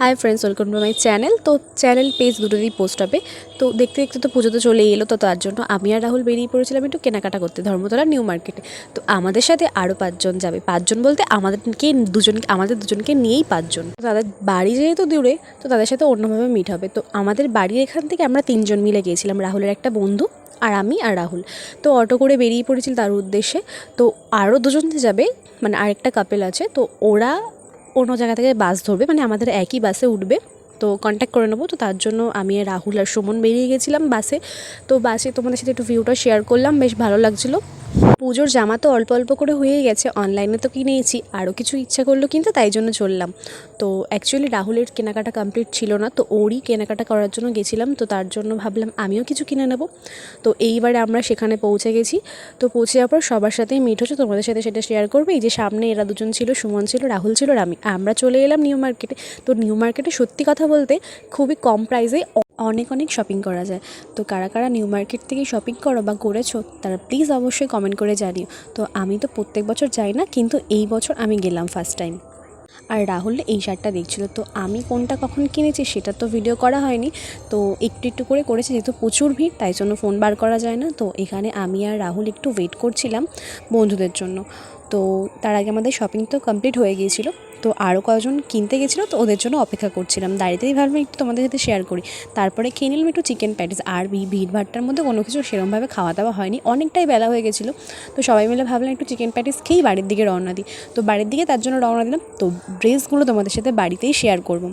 Hi friends welcome to my channel তো channel page দুটোতেই post হবে। তো দেখতে দেখতে তো পুজো তো চলে এলো, তো তার জন্য আমি আর রাহুল বেরিয়ে পড়েছিলাম একটু কেনাকাটা করতে ধর্মতলা নিউ মার্কেটে। তো আমাদের সাথে আরও পাঁচজন যাবে। পাঁচজন বলতে আমাদেরকে দুজনকে আমাদের দুজনকে নিয়েই পাঁচজন। তাদের বাড়ি যেহেতু দূরে, তো তাদের সাথে অন্যভাবে মিট হবে। তো আমাদের বাড়ির এখান থেকে আমরা তিনজন মিলে গিয়েছিলাম, রাহুলের একটা বন্ধু আর আমি আর রাহুল। তো অটো করে বেরিয়ে পড়েছিল তার উদ্দেশ্যে। তো আরও দুজন যাবে মানে আরেকটা কাপেল আছে। তো ওরা অন্য জায়গা থেকে বাস ধরবে মানে আমাদের একই বাসে উঠবে। তো কন্ট্যাক্ট করে নেব। তো তার জন্য আমি রাহুল আর সুমন বেরিয়ে গেছিলাম বাসে। তো বাসে তোমাদের সাথে একটু ভিউটা শেয়ার করলাম, বেশ ভালো লাগছিল। পুজোর জামা তো অল্প অল্প করে হয়ে গেছে অনলাইনে তো কিনেছি আরও কিছু ইচ্ছা করল কিন্তু তাই জন্য চললাম। তো অ্যাকচুয়ালি রাহুলের কেনাকাটা কমপ্লিট ছিল না, তো ওরই কেনাকাটা করার জন্য গেছিলাম, তো তার জন্য ভাবলাম আমিও কিছু কিনে নেব। তো এইবারে আমরা সেখানে পৌঁছে গেছি, তো পৌঁছে যাওয়ার পর সবার সাথেই মিট হচ্ছে, তোমাদের সাথে সেটা শেয়ার করবে। এই যে সামনে এরা দুজন ছিল, সুমন ছিল, রাহুল ছিল, আর আমি, আমরা চলে এলাম নিউ মার্কেটে। তো নিউ মার্কেটে সত্যি কথা বলতে খুবই কম প্রাইসে অনেক অনেক শপিং করা যায়। তো কারা কারা নিউ মার্কেট থেকে শপিং করো বা করেছ, তারা প্লিজ অবশ্যই কমেন্ট করে জানিও। তো আমি তো প্রত্যেক বছর যাই না, কিন্তু এই বছর আমি গেলাম ফার্স্ট টাইম আর রাহুল এই শার্টটা দেখছিল, তো আমি কোনটা কখন কিনেছি সেটা তো ভিডিও করা হয়নি। তো একটু একটু করে করেছি, যেহেতু প্রচুর ভিড়, তাই জন্য ফোন বার করা যায় না। তো এখানে আমি আর রাহুল একটু ওয়েট করছিলাম বন্ধুদের জন্য। তো তার আগে আমাদের শপিং তো কমপ্লিট হয়ে গিয়েছিল। তো আরও কয়েকজন কিনতে গেছিল, তো ওদের জন্য অপেক্ষা করছিলাম। দাঁড়িয়েতেই ভাবলাম একটু তোমাদের সাথে শেয়ার করি। তারপরে খেয়ে নিলাম একটু চিকেন প্যাটিস আর ভিড় ভাড়টার মধ্যে কোনো কিছু সেরমভাবে খাওয়া দাওয়া হয়নি। অনেকটাই বেলা হয়ে গেছিল। তো সবাই মিলে ভাবলাম একটু চিকেন প্যাটিস খেয়েই বাড়ির দিকে রওনা দিই। তো বাড়ির দিকে তার জন্য রওনা দিলাম। তো ড্রেসগুলো তোমাদের সাথে বাড়িতেই শেয়ার করব।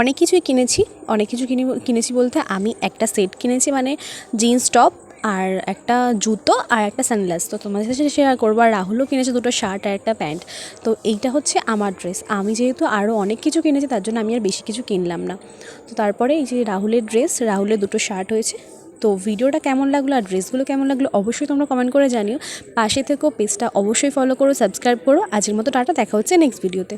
অনেক কিছুই কিনেছি। অনেক কিছু কিনে কিনেছি বলতে আমি একটা সেট কিনেছি মানে জিন্স টপ আর একটা জুতো আর একটা সানগ্লাস তো তোমাদের সাথে শেয়ার করব। আর রাহুলও কিনেছে দুটো শার্ট আর একটা প্যান্ট তো এইটা হচ্ছে আমার ড্রেস আমি যেহেতু আরও অনেক কিছু কিনেছি, তার জন্য আমি আর বেশি কিছু কিনলাম না। তো তারপরে এই যে রাহুলের ড্রেস রাহুলের দুটো শার্ট হয়েছে। তো ভিডিওটা কেমন লাগল আর ড্রেসগুলো কেমন লাগল অবশ্যই তোমরা কমেন্ট করে জানিও। পাশে থেকেও পেজটা অবশ্যই ফলো করো সাবস্ক্রাইব করো। আজকের মতো টাটা, দেখা হচ্ছে নেক্সট ভিডিওতে